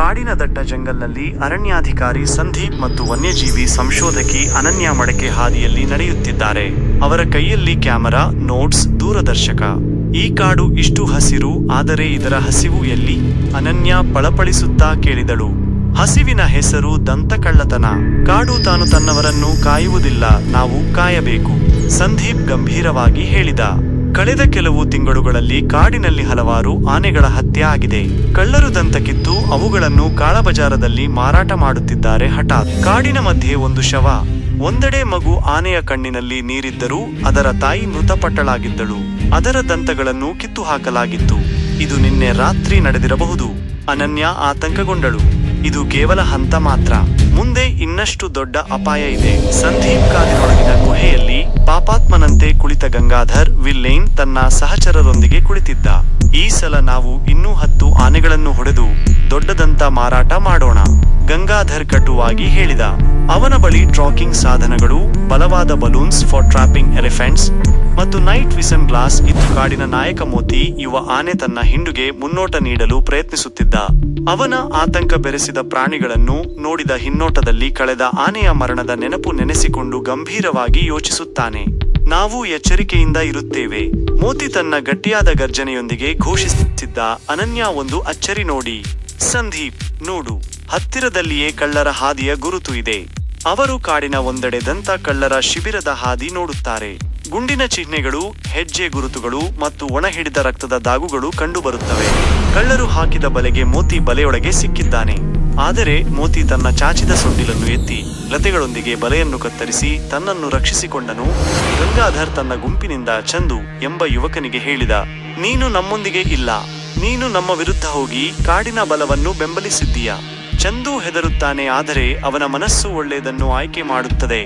ಕಾಡಿನ ದಟ್ಟ ಜಂಗಲ್ನಲ್ಲಿ ಅರಣ್ಯಾಧಿಕಾರಿ ಸಂದೀಪ್ ಮತ್ತು ವನ್ಯಜೀವಿ ಸಂಶೋಧಕಿ ಅನನ್ಯ ಮಡಕೆ ಹಾದಿಯಲ್ಲಿ ನಡೆಯುತ್ತಿದ್ದಾರೆ. ಅವರ ಕೈಯಲ್ಲಿ ಕ್ಯಾಮೆರಾ, ನೋಟ್ಸ್, ದೂರದರ್ಶಕ. ಈ ಕಾಡು ಇಷ್ಟು ಹಸಿರು, ಆದರೆ ಇದರ ಹಸಿವು ಎಲ್ಲಿ? ಅನನ್ಯ ಪಳಪಳಿಸುತ್ತಾ ಕೇಳಿದಳು. ಹಸಿವಿನ ಹೆಸರು ದಂತಕಳ್ಳತನ. ಕಾಡು ತಾನು ತನ್ನವರನ್ನು ಕಾಯುವುದಿಲ್ಲ, ನಾವು ಕಾಯಬೇಕು, ಸಂದೀಪ್ ಗಂಭೀರವಾಗಿ ಹೇಳಿದ. ಕಳೆದ ಕೆಲವು ತಿಂಗಳುಗಳಲ್ಲಿ ಕಾಡಿನಲ್ಲಿ ಹಲವಾರು ಆನೆಗಳ ಹತ್ಯೆ ಆಗಿದೆ. ಕಳ್ಳರು ದಂತ ಕಿತ್ತು ಅವುಗಳನ್ನು ಕಾಳಬಜಾರದಲ್ಲಿ ಮಾರಾಟ ಮಾಡುತ್ತಿದ್ದಾರೆ ಹಠಾತ್. ಕಾಡಿನ ಮಧ್ಯೆ ಒಂದು ಶವ. ಒಂದೆಡೆ ಮಗು ಆನೆಯ ಕಣ್ಣಿನಲ್ಲಿ ನೀರಿದ್ದರೂ ಅದರ ತಾಯಿ ಮೃತಪಟ್ಟಳಾಗಿದ್ದಳು. ಅದರ ದಂತಗಳನ್ನು ಕಿತ್ತು ಹಾಕಲಾಗಿತ್ತು. ಇದು ನಿನ್ನೆ ರಾತ್ರಿ ನಡೆದಿರಬಹುದು. ಅನನ್ಯ ಆತಂಕಗೊಂಡಳು. ಇದು ಕೇವಲ ಹಂತ ಮಾತ್ರ. ಮುಂದೆ ಇನ್ನಷ್ಟು ದೊಡ್ಡ ಅಪಾಯ ಇದೆ. ಸಂದೀಪ್ ಕಾದಿನೊಳಗಿನ ಗುಹೆಯಲ್ಲಿ ಪಾಪಾತ್ಮನಂತೆ ಕುಳಿತ ಗಂಗಾಧರ್ ವಿಲ್ಲೇನ್ ತನ್ನ ಸಹಚರರೊಂದಿಗೆ ಕುಳಿತಿದ್ದ. ಈ ಸಲ ನಾವು ಇನ್ನೂ ಹತ್ತು ಆನೆಗಳನ್ನು ಹೊಡೆದು ದೊಡ್ಡದಂತ ಮಾರಾಟ ಮಾಡೋಣ. ಗಂಗಾಧರ್ ಕಟುವಾಗಿ ಹೇಳಿದ. ಅವನ ಬಳಿ ಟ್ರಾಕಿಂಗ್ ಸಾಧನಗಳು, ಬಲವಾದ ಬಲೂನ್ಸ್ ಫಾರ್ ಟ್ರಾಪಿಂಗ್ ಎಲಿಫೆಂಟ್ಸ್ ಮತ್ತು ನೈಟ್ ವಿಸನ್ ಗ್ಲಾಸ್ ಇತ್ತು ಕಾಡಿನ ನಾಯಕ ಮೋತಿ ಯುವ ಆನೆ ತನ್ನ ಹಿಂಡುಗೆ ಮುನ್ನೋಟ ನೀಡಲು ಪ್ರಯತ್ನಿಸುತ್ತಿದ್ದ. ಅವನ ಆತಂಕ ಬೆರೆಸಿದ ಪ್ರಾಣಿಗಳನ್ನು ನೋಡಿದ ಹಿನ್ನೋಟದಲ್ಲಿ ಕಳೆದ ಆನೆಯ ಮರಣದ ನೆನಪು ನೆನೆಸಿಕೊಂಡು ಗಂಭೀರವಾಗಿ ಯೋಚಿಸುತ್ತಾನೆ. ನಾವು ಎಚ್ಚರಿಕೆಯಿಂದ ಇರುತ್ತೇವೆ. ಮೋತಿ ತನ್ನ ಗಟ್ಟಿಯಾದ ಗರ್ಜನೆಯೊಂದಿಗೆ ಘೋಷಿಸುತ್ತಿದ್ದ ಅನನ್ಯ ಒಂದು ಅಚ್ಚರಿ ನೋಡಿ. ಸಂದೀಪ್, ನೋಡು. ಹತ್ತಿರದಲ್ಲಿಯೇ ಕಳ್ಳರ ಹಾದಿಯ ಗುರುತು ಇದೆ. ಅವರು ಕಾಡಿನ ಒಂದೆಡೆ ದಂತ ಕಳ್ಳರ ಶಿಬಿರದ ಹಾದಿ ನೋಡುತ್ತಾರೆ. ಗುಂಡಿನ ಚಿಹ್ನೆಗಳು, ಹೆಜ್ಜೆ ಗುರುತುಗಳು ಮತ್ತು ಒಣಹಿಡಿದ ರಕ್ತದ ದಾಗುಗಳು ಕಂಡುಬರುತ್ತವೆ. ಕಳ್ಳರು ಹಾಕಿದ ಬಲೆಗೆ ಮೋತಿ ಬಲೆಯೊಳಗೆ ಸಿಕ್ಕಿದ್ದಾನೆ. ಆದರೆ ಮೋತಿ ತನ್ನ ಚಾಚಿದ ಸೊಂಡಿಲನ್ನು ಎತ್ತಿ, ಲತೆಗಳೊಂದಿಗೆ ಬಲೆಯನ್ನು ಕತ್ತರಿಸಿ ತನ್ನನ್ನು ರಕ್ಷಿಸಿಕೊಂಡನು. ಗಂಗಾಧರ್ ತನ್ನ ಗುಂಪಿನಿಂದ ಚಂದು ಎಂಬ ಯುವಕನಿಗೆ ಹೇಳಿದ, ನೀನು ನಮ್ಮೊಂದಿಗೆ ಇಲ್ಲ. ನೀನು ನಮ್ಮ ವಿರುದ್ಧ ಹೋಗಿ ಕಾಡಿನ ಬಲವನ್ನು ಬೆಂಬಲಿಸಿದ್ದೀಯ? ಚಂದು ಹೆದರುತ್ತಾನೆ, ಆದರೆ ಅವನ ಮನಸ್ಸು ಒಳ್ಳೆಯದನ್ನು ಆಯ್ಕೆ ಮಾಡುತ್ತದೆ.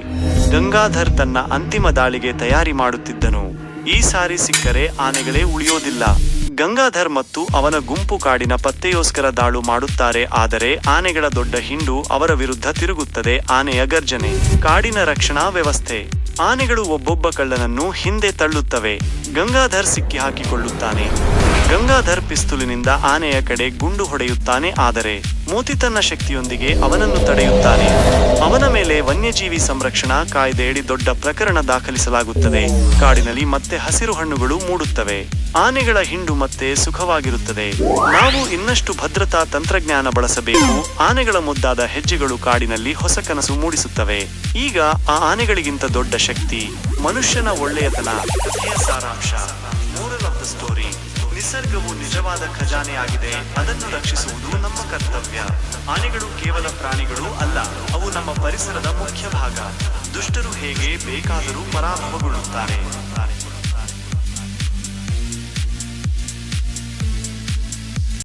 ಗಂಗಾಧರ್ ತನ್ನ ಅಂತಿಮ ದಾಳಿಗೆ ತಯಾರಿ ಮಾಡುತ್ತಿದ್ದನು. ಈ ಸಾರಿ ಸಿಕ್ಕರೆ ಆನೆಗಳೇ ಉಳಿಯೋದಿಲ್ಲ. ಗಂಗಾಧರ್ ಮತ್ತು ಅವನ ಗುಂಪು ಕಾಡಿನ ಪತ್ತೆಯೋಸ್ಕರ ದಾಳು ಮಾಡುತ್ತಾರೆ, ಆದರೆ ಆನೆಗಳ ದೊಡ್ಡ ಹಿಂಡು ಅವರ ವಿರುದ್ಧ ತಿರುಗುತ್ತದೆ, ಆನೆಯ ಗರ್ಜನೆ. ಕಾಡಿನ ರಕ್ಷಣಾ ವ್ಯವಸ್ಥೆ. ಆನೆಗಳು ಒಬ್ಬೊಬ್ಬ ಕಳ್ಳನನ್ನು ಹಿಂದೆ ತಳ್ಳುತ್ತವೆ. ಗಂಗಾಧರ್ ಸಿಕ್ಕಿ ಹಾಕಿಕೊಳ್ಳುತ್ತಾನೆ. ಗಂಗಾಧರ್ ಪಿಸ್ತೂಲಿನಿಂದ ಆನೆಯ ಕಡೆ ಗುಂಡು ಹೊಡೆಯುತ್ತಾನೆ, ಆದರೆ ಮೋತಿ ತನ್ನ ಶಕ್ತಿಯೊಂದಿಗೆ ಅವನನ್ನು ತಡೆಯುತ್ತಾನೆ. ಅವನ ಮೇಲೆ ವನ್ಯಜೀವಿ ಸಂರಕ್ಷಣಾ ಕಾಯ್ದೆಯಡಿ ದೊಡ್ಡ ಪ್ರಕರಣ ದಾಖಲಿಸಲಾಗುತ್ತದೆ. ಕಾಡಿನಲ್ಲಿ ಮತ್ತೆ ಹಸಿರು ಹಣ್ಣುಗಳು ಮೂಡುತ್ತವೆ. ಆನೆಗಳ ಹಿಂಡು ಮತ್ತೆ ಸುಖವಾಗಿರುತ್ತದೆ. ನಾವು ಇನ್ನಷ್ಟು ಭದ್ರತಾ ತಂತ್ರಜ್ಞಾನ ಬಳಸಬೇಕು. ಆನೆಗಳ ಮುದ್ದಾದ ಹೆಜ್ಜೆಗಳು ಕಾಡಿನಲ್ಲಿ ಹೊಸ ಕನಸು ಮೂಡಿಸುತ್ತವೆ. ಈಗ ಆ ಆನೆಗಳಿಗಿಂತ ದೊಡ್ಡ ಶಕ್ತಿ ಮನುಷ್ಯನ ಒಳ್ಳೆಯತನ, ಕಥೆಯ ಸಾರಾಂಶ ಮೂರಲ್ ಆಫ್ ದ ಸ್ಟೋರಿ ನಿಸರ್ಗವು ನಿಜವಾದ ಖಜಾನೆಯಾಗಿದೆ. ಅದನ್ನು ರಕ್ಷಿಸುವುದು ನಮ್ಮ ಕರ್ತವ್ಯ. ಆನೆಗಳು ಕೇವಲ ಪ್ರಾಣಿಗಳು ಅಲ್ಲ, ಅವು ನಮ್ಮ ಪರಿಸರದ ಮುಖ್ಯ ಭಾಗ. ದುಷ್ಟರು ಹೇಗೆ ಬೇಕಾದರೂ ಪರಾಭವಗೊಳ್ಳುತ್ತಾರೆ.